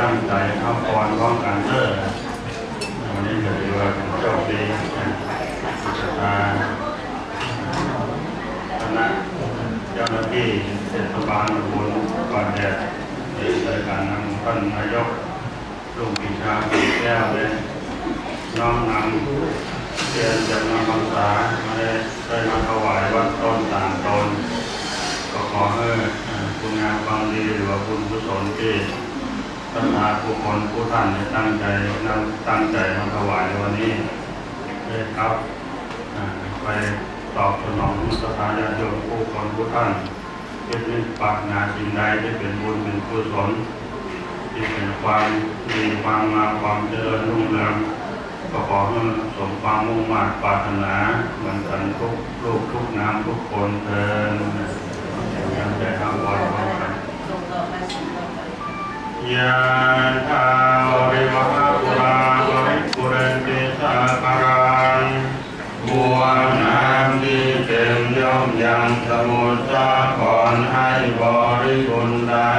ตั้งใจเข้าพรร้องกันเด้อวันนี้จะดีว่าโชคดีศรัทธาคณะเจ้าหน้าที่เทศบาลบุญก่อนแดดในการนำท่านนายกลุงปีชาแก้วเลยน้อมนำเรียนจากนำพรรษามาได้ได้มาถวายวัดต้นต่างตนก็ขอให้คุณงามความดีหรือว่าบุญกุศลที่ ท่านอาผู้คนผู้ท่านได้ตั้งใจนำตั้งใจมาถวายในวันนี้ได้ครับไปตอบสนองสถานญาติโยมผู้คนผู้ท่านเป็นปรารถนาสิ่งใดที่เป็นบุญเป็นกุศลที่เป็นความดีความงามความเจริญรุ่งเรืองก็ขอให้สมความมุ่งมั่นปรารถนาเหมือนกันทุกลูกทุกน้ำทุกคนเทิน ยังได้ทำบริวารกัน ส่งต่อไปส่งต่อไป ยะถาวริวหาปุราภริปุเรนติสาคารังบัวน้ำที่เต็มย่อมยังสมุทรสาครให้บริบุญได้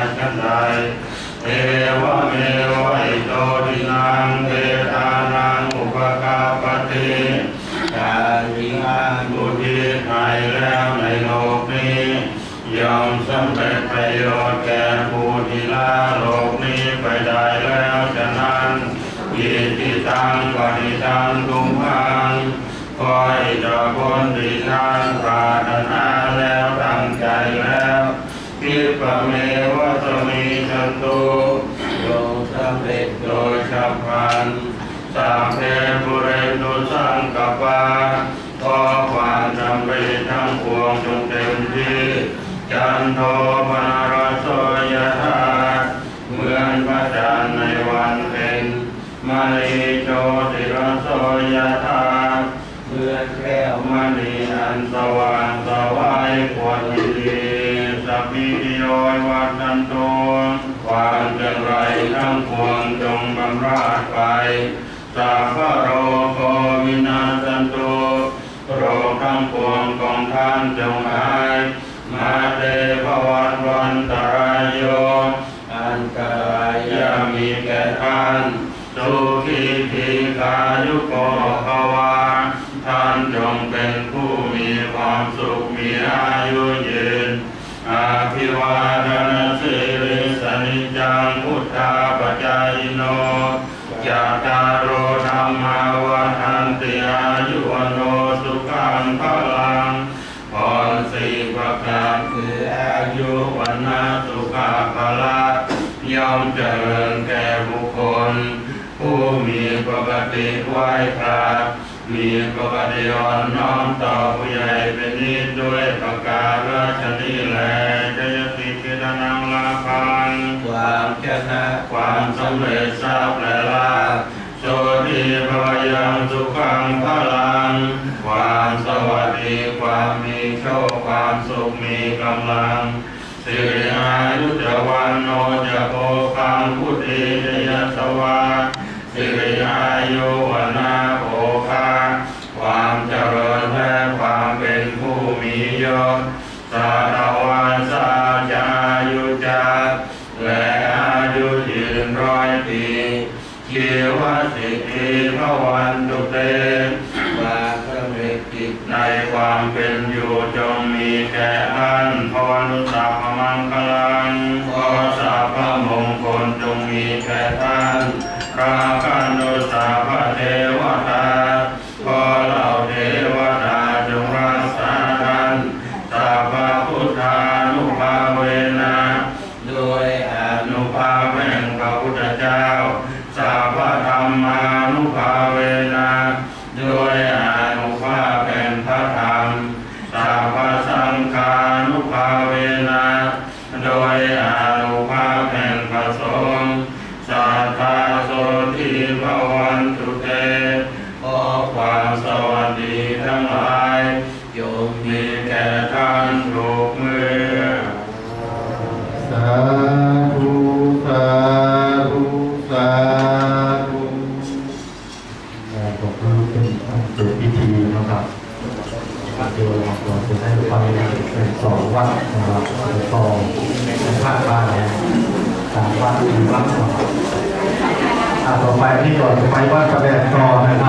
เร็จประโยชน์แก่ผู้ที่ละโลกนี้ไปได้แล้วฉะนั้นยินที่ตังปณิตังทุกขังคอยจะคนดีทานปรารถนาแล้วตั้งใจแล้วคิดประเมวะจะมีชันตุโยสำเร็จ โทปนารโสยธาเหมือนพระจันทร์ในวันเพ็ญมณีโชติรโสยธาเหมือนแก้วมณีอันสว่างสวายควรยินดีสัพพิโยวัฏันโตความเป็นไรทั้งปวงจงบำราดไปสัพพะโรโควินาสันโตโรคทั้งปวงของท่านจงหาย มาเตภวันวัน สุขาภละย่อมเจริญแก่บุคคล ผู้มีปกติไหว้พระมีปกติอ่อนน้อมต่อผู้ใหญ่เป็นนิดด้วยประการชนีแลจะยติกิรนังลาภังความชนะความสำเร็จทราบและลาโชติภวยังสุขังพลัง ความสวัสดีความมีโชคความสุขมีกำลังสิริ และอายุยืนร้อยปีเกียวสิทธิพระวันตุเตควาสเมกิจในความเป็นอยู่จงมีแก่ท่านพรนุสาพพมังคลังขอสาพพมงคลจงมีแก่ท่านพระ ไปเป็นสองวัดนะครับแล้วามต่อไปที่ก่อนไปว่ากระแบบต่อนะครับ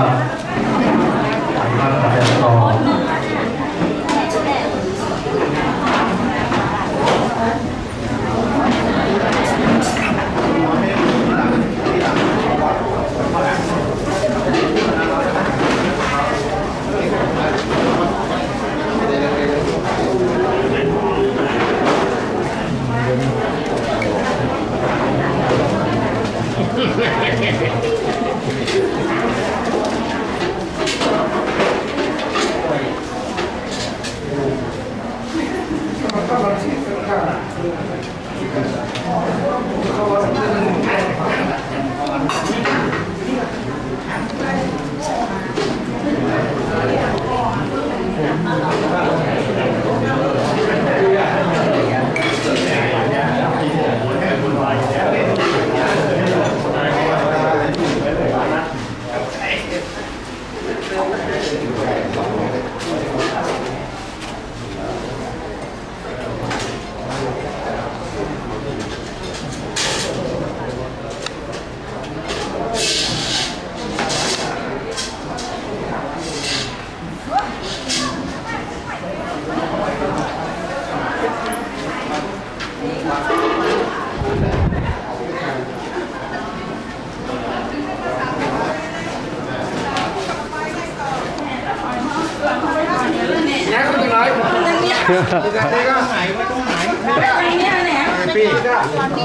พี่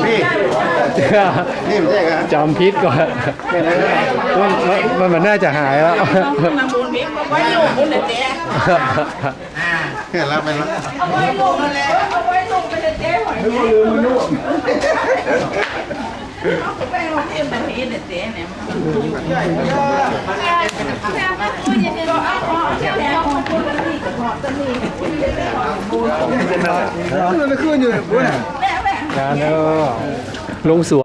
พี่นี่ไม่ใช่ครับจำพิษก่อนมันมันมันน่าจะหายแล้วนำบุญมิกไว้ลูกบุญเจ๊เห็นแล้วเป็นแล้วเอาไว้ลูกนั่นแหละเอาไว้ลูกไปเจ๊หอยไม่ลืมมันลูกเอาไปลงเทียมแบบนี้เนี่ยเจ๊เนี่ยมันงา นเออลงสวน